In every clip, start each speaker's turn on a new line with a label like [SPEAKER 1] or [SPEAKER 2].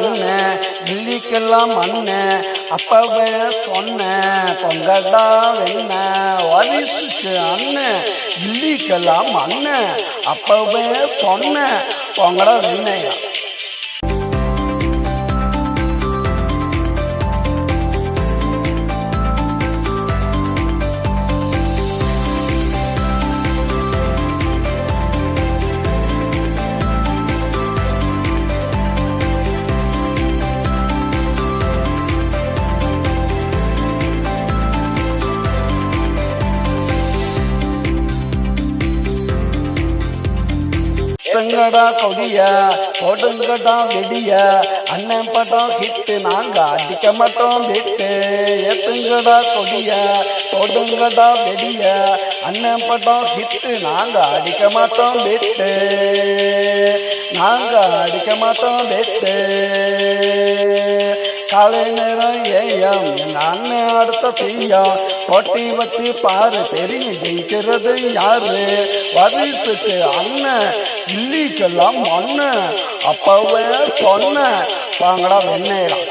[SPEAKER 1] அண்ணன் டில்லிக்கெல்லாம் அண்ணன் அப்பவே சொன்னேன் பொங்கடா வெண்ண வரிசுக்கு அண்ணன் டில்லிக்கெல்லாம் அண்ணன் அப்பவே சொன்னேன் பொங்கடா வெண்ணையா? எத்துங்கடா கொடிய போடுங்கடா வெடிய. அண்ணன் படம் கிட்டு நாங்க அடிக்க மாட்டோம் விட்டு. எத்துங்கடா கொடிய போடுங்கடா வெடிய. அண்ணன் படம் கிட்டு நாங்க அடிக்க மாட்டோம் விட்டு. நாங்க அடிக்க மாட்டோம் விட்டு. காலை நேரம் ஏயம் எங்க அண்ணன் அடுத்த தீயா? போட்டி வச்சு பாரு தெரியும் ஜெயிக்கிறது யாரு? வருஷத்துக்கு அண்ணன் இல்லிக்கெல்லாம் மண்ணு. அப்பவே சொன்ன வாங்கடா வெண்ணேலாம்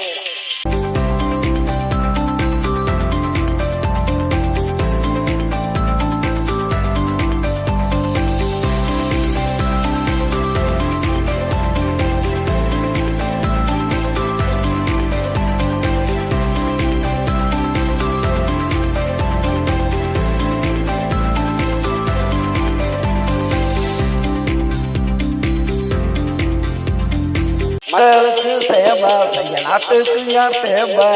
[SPEAKER 1] மக்களுக்கு சேவை செய்ய நாட்டுக்கு யார் தேவை?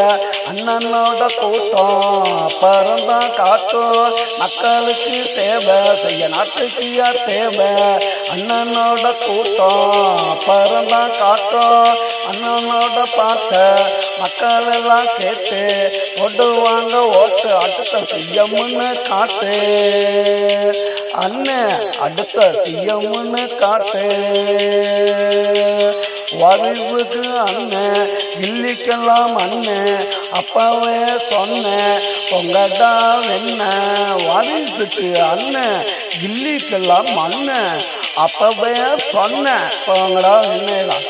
[SPEAKER 1] அண்ணனோட கூட்டம் அப்புறம் தான் காட்டும். மக்களுக்கு சேவை செய்ய நாட்டுக்கு யார் தேவை? அண்ணனோட கூட்டம் அப்புறம் தான் காட்டும். அண்ணனோட பாட்டை மக்கள் எல்லாம் கேட்டு ஓடுவாங்க ஓட்டு அடுத்த செய்யமுன்னு காட்டு. அண்ணன் அடுத்த செய்யமுன்னு காட்டு. வரிவுக்கு அண்ணன் இல்லிக்கெல்லாம் அண்ணன் அப்பாவே சொன்னேன் பொங்கடா என்ன? வாரிசுக்கு அண்ணன் கில்லிக்கெல்லாம் அண்ணன் அப்பவே சொன்னேன் பொங்கடா வெண்ணலாம்